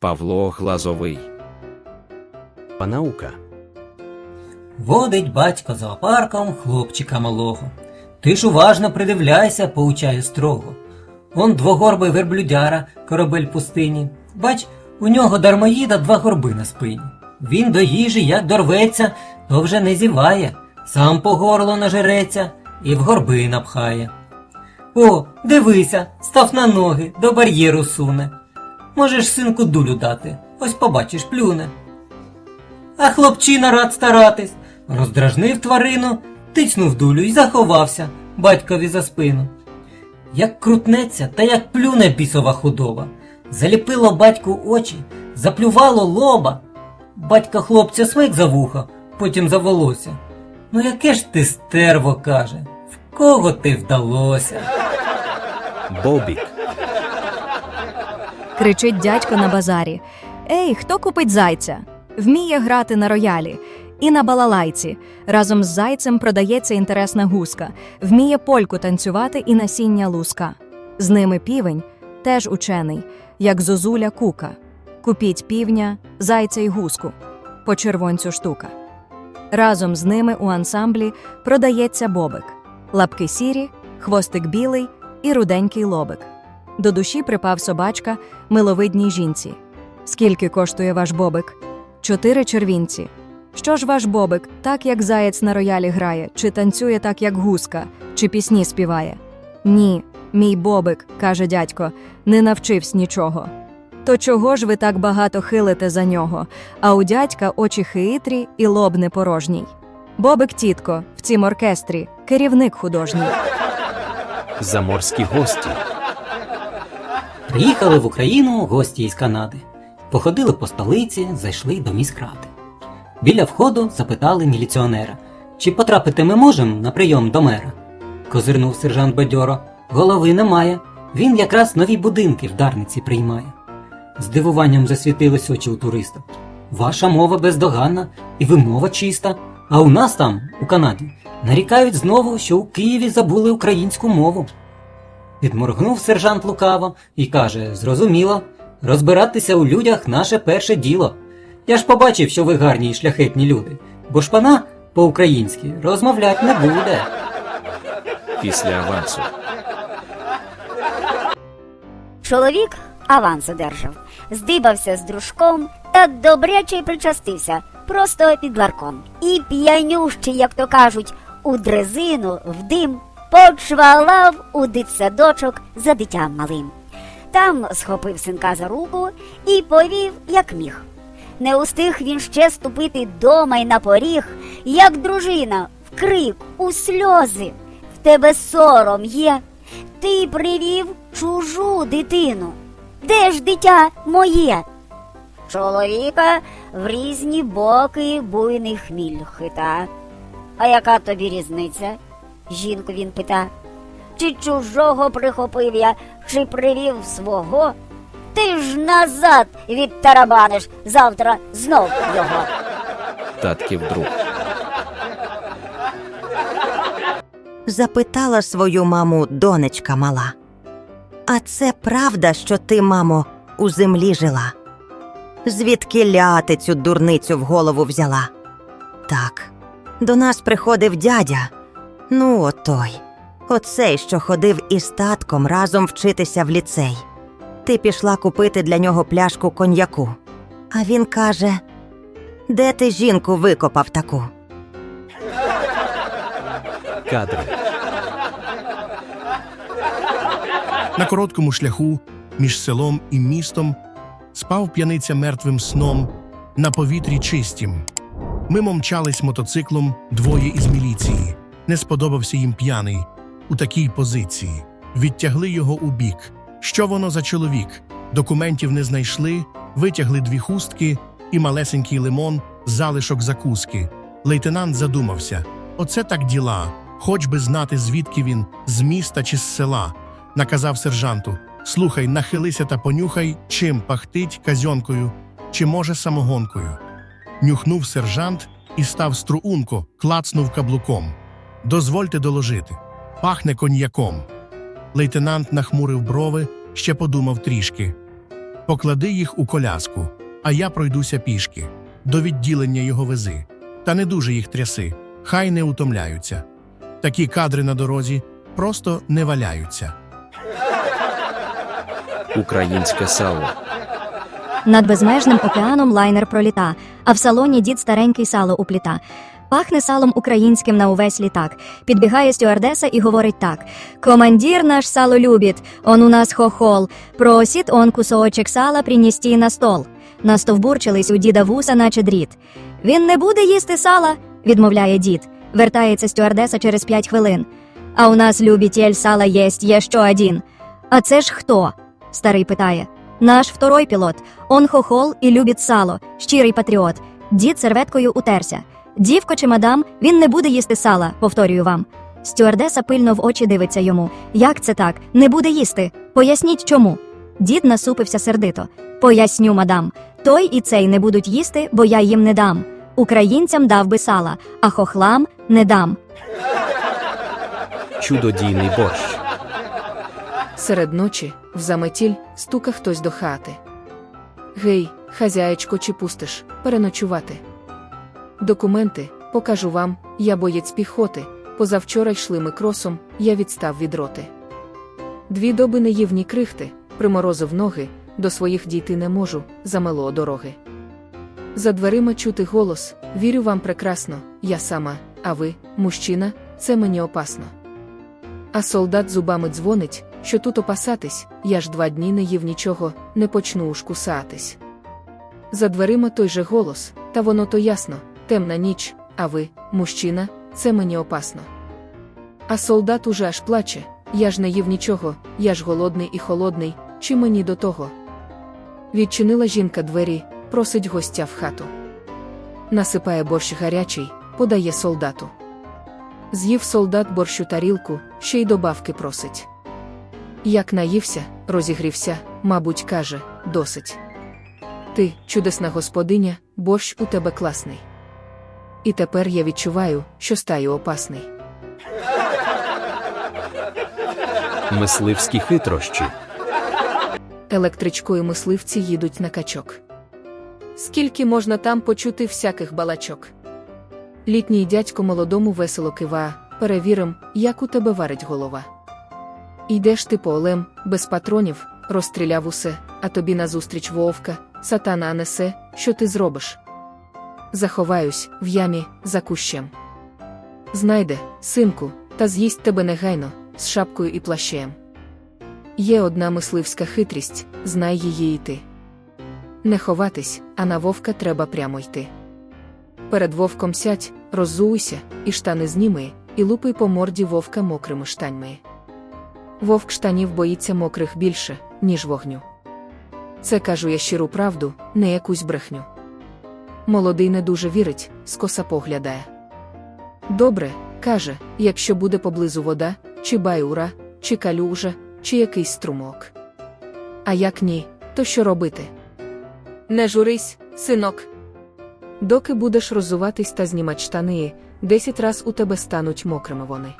Павло Глазовий. Наука. Водить батько зоопарком хлопчика малого. Ти ж уважно придивляйся, поучає строго. Он двогорбий верблюдяра, корабель пустині. Бач, у нього дармоїда два горби на спині. Він до їжі як дорветься, то вже не зіває, сам по горло нажереться і в горби напхає. О, дивися, став на ноги, до бар'єру суне. Можеш синку дулю дати, ось побачиш плюне. А хлопчина рад старатись. Роздражнив тварину, тицнув дулю і заховався батькові за спину. Як крутнеться та як плюне бісова худоба. Заліпило батьку очі, заплювало лоба. Батько хлопця смик за вухо, потім за волосся. Ну яке ж ти стерво каже, в кого ти вдалося? Бобік. Кричить дядько на базарі. Ей, хто купить зайця? Вміє грати на роялі. І на балалайці. Разом з зайцем продається інтересна гуска, вміє польку танцювати і насіння луска. З ними півень теж учений, як зозуля кука. Купіть півня, зайця й гуску. По червонцю штука. Разом з ними у ансамблі продається бобик. Лапки сірі, хвостик білий і руденький лобик. До душі припав собачка миловидній жінці. Скільки коштує ваш бобик? Чотири червінці. Що ж ваш бобик, так як заєць на роялі грає, чи танцює так, як гуска, чи пісні співає? Ні, мій бобик, каже дядько, не навчивсь нічого. То чого ж ви так багато хилите за нього, а у дядька очі хитрі і лоб не порожній? Бобик тітко, в цім оркестрі, керівник художній. Заморські гості. Приїхали в Україну гості із Канади. Походили по столиці, зайшли до міськради. Біля входу запитали міліціонера, чи потрапити ми можемо на прийом до мера. Козирнув сержант бадьоро. Голови немає. Він якраз нові будинки в Дарниці приймає. Здивуванням засвітились очі у туриста. Ваша мова бездоганна і вимова чиста. А у нас там, у Канаді, нарікають знову, що у Києві забули українську мову. Підморгнув сержант лукаво і каже: Зрозуміло, розбиратися у людях наше перше діло. Я ж побачив, що ви гарні і шляхетні люди, бо шпана по-українськи розмовлять не буде. Після авансу. Чоловік аванс одержав, здибався з дружком та добряче причастився, просто під ларком. І п'янющий, як то кажуть, у дрезину в дим почвалав у дитсадочок за дитям малим. Там схопив синка за руку і повів, як міг. Не устиг він ще ступити дома й на поріг, як дружина, в крик, у сльози. В тебе сором є. Ти привів чужу дитину. Де ж дитя моє? Чоловіка в різні боки буйний хміль хита. А яка тобі різниця? Жінку він пита. Чи чужого прихопив я, чи привів свого? Ти ж назад відтарабаниш завтра знов його. Татків друг. запитала свою маму донечка мала. А це правда, що ти, мамо, у землі жила? Звідки ляти цю дурницю в голову взяла? Так, до нас приходив дядя. Ну, отой. Оцей, що ходив із татком разом вчитися в ліцей. Ти пішла купити для нього пляшку коньяку. А він каже: Де ти жінку викопав таку? Кадри. На короткому шляху між селом і містом спав п'яниця мертвим сном на повітрі чистім. Мимо мчались мотоциклом двоє із міліції. Не сподобався їм п'яний у такій позиції. Відтягли його у бік. Що воно за чоловік? Документів не знайшли, витягли дві хустки і малесенький лимон, залишок закуски. Лейтенант задумався: оце так діла. Хоч би знати, звідки він, з міста чи з села наказав сержанту: Слухай, нахилися та понюхай, чим пахтить казьонкою, чи може самогонкою. Нюхнув сержант і став струунко, клацнув каблуком. Дозвольте доложити. Пахне коньяком. Лейтенант нахмурив брови, ще подумав трішки. Поклади їх у коляску, а я пройдуся пішки. До відділення його вези. Та не дуже їх тряси, хай не утомляються. Такі кадри на дорозі просто не валяються. Українське сало. Над безмежним океаном лайнер проліта, а в салоні дід старенький сало упліта. Пахне салом українським на увесь літак. Підбігає стюардеса і говорить так: Командир наш сало любить, он у нас хохол. Просить он кусочек сала принести на стол. Настовбурчились у діда вуса, наче дріт. Він не буде їсти сала, відмовляє дід. Вертається стюардеса через п'ять хвилин. А у нас любитель сала єсть, є що один. А це ж хто? Старий питає. Наш второй пілот. Он хохол і любить сало, щирий патріот. Дід серветкою утерся. Дівко чи мадам, він не буде їсти сала, повторюю вам. Стюардеса пильно в очі дивиться йому. Як це так? Не буде їсти. Поясніть чому. Дід насупився сердито. Поясню, мадам. Той і цей не будуть їсти, бо я їм не дам. Українцям дав би сала, а хохлам не дам. Чудодійний борщ. Серед ночі, в заметіль, стука хтось до хати. Гей, хазяєчко, чи пустиш переночувати? Документи покажу вам, я боєць піхоти. Позавчора йшли ми кросом, я відстав від роти. Дві доби не їв ні крихти, приморозив ноги, до своїх дійти не можу, замело дороги. За дверима чути голос, вірю вам прекрасно, я сама, а ви, мужчина, це мені опасно. А солдат зубами дзвонить, що тут опасатись, я ж два дні не їв нічого, не почну уж кусатись. За дверима той же голос, та воно то ясно, темна ніч, а ви, мужчина, це мені опасно. А солдат уже аж плаче, я ж не їв нічого, я ж голодний і холодний, чи мені до того. Відчинила жінка двері, просить гостя в хату. Насипає борщ гарячий, подає солдату. З'їв солдат борщу тарілку, ще й добавки просить. Як наївся, розігрівся, мабуть, каже, досить. Ти, чудесна господиня, борщ у тебе класний. І тепер я відчуваю, що стаю опасний. Мисливські хитрощі. Електричкою мисливці їдуть на качок. Скільки можна там почути всяких балачок? Літній дядько молодому весело кива, перевірим, як у тебе варить голова. Йдеш ти по олем, без патронів, розстріляв усе, а тобі назустріч вовка, сатана несе, що ти зробиш? Заховаюсь в ямі, за кущем. Знайде, синку, та з'їсть тебе негайно, з шапкою і плащем. Є одна мисливська хитрість, знай її і ти. Не ховатись, а на вовка треба прямо йти. Перед вовком сядь, роззуйся, і штани зніми, і лупи по морді вовка мокрими штаньми. Вовк штанів боїться мокрих більше, ніж вогню. Це кажу я щиру правду, не якусь брехню. Молодий не дуже вірить, скоса поглядає. Добре, каже, якщо буде поблизу вода, чи баюра, чи калюжа, чи якийсь струмок. А як ні, то що робити? Не журись, синок. Доки будеш роззуватись та знімать штани, десять раз у тебе стануть мокрими вони.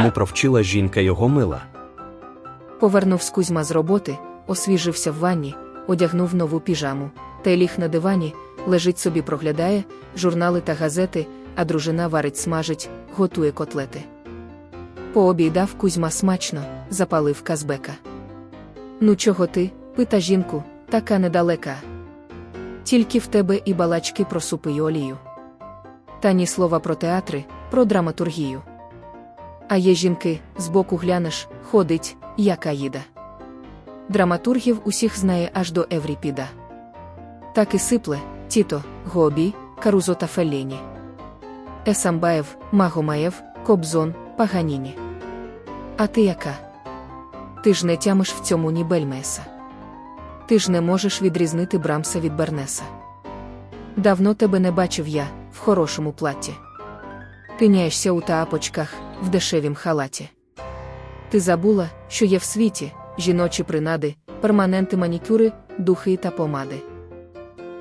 Му провчила жінка його мила. Повернувся Кузьма з роботи, освіжився в ванні, одягнув нову піжаму, та й ліг на дивані, лежить собі проглядає, журнали та газети, а дружина варить смажить, готує котлети. Пообійдав Кузьма смачно, запалив казбека. Ну чого ти, пита жінку, така недалека. Тільки в тебе і балачки про супи й олію. Та ні слова про театри, про драматургію. А є жінки, збоку глянеш, ходить, як Аїда. Драматургів усіх знає аж до Евріпіда. Так і сипле, Тіто, Гобі, Карузо та Фелліні. Есамбаєв, Магомаєв, Кобзон, Паганіні. А ти яка? Ти ж не тямиш в цьому ні бельмеса. Ти ж не можеш відрізнити Брамса від Бернеса. Давно тебе не бачив я, в хорошому платі. Ти няєшся у таапочках, в дешевім халаті. Ти забула, що є в світі жіночі принади, перманенти манікюри, духи та помади.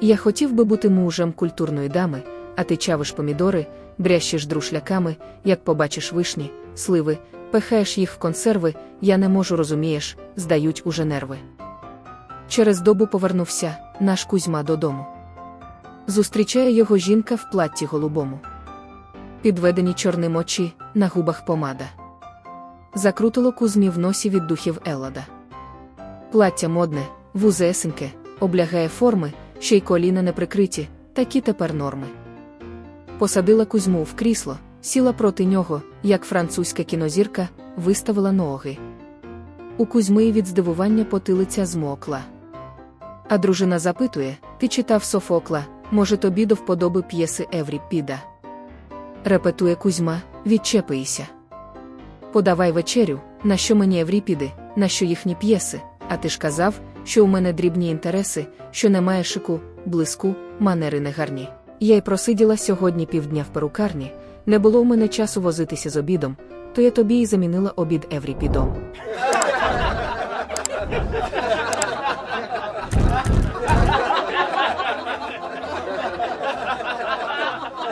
Я хотів би бути мужем культурної дами, а ти чавиш помідори, брящиш друшляками, як побачиш вишні, сливи, Пехаєш їх в консерви, я не можу розумієш, здають уже нерви. Через добу повернувся наш Кузьма додому. Зустрічає його жінка в платті голубому. Підведені чорним очі, на губах помада. Закрутило Кузьмі в носі від духів Еллада. Плаття модне, вузесеньке, облягає форми, ще й коліна не прикриті, такі тепер норми. Посадила Кузьму в крісло, сіла проти нього, як французька кінозірка, виставила ноги. У Кузьми від здивування потилиця змокла. А дружина запитує: Ти читав Софокла, може тобі до вподоби п'єси Евріпіда? Репетує Кузьма, відчепися подавай вечерю, на що мені Евріпіди, на що їхні п'єси, а ти ж казав, що у мене дрібні інтереси, що немає шику, блиску, манери негарні. Я й просиділа сьогодні півдня в перукарні, не було у мене часу возитися з обідом, то я тобі й замінила обід Евріпідом.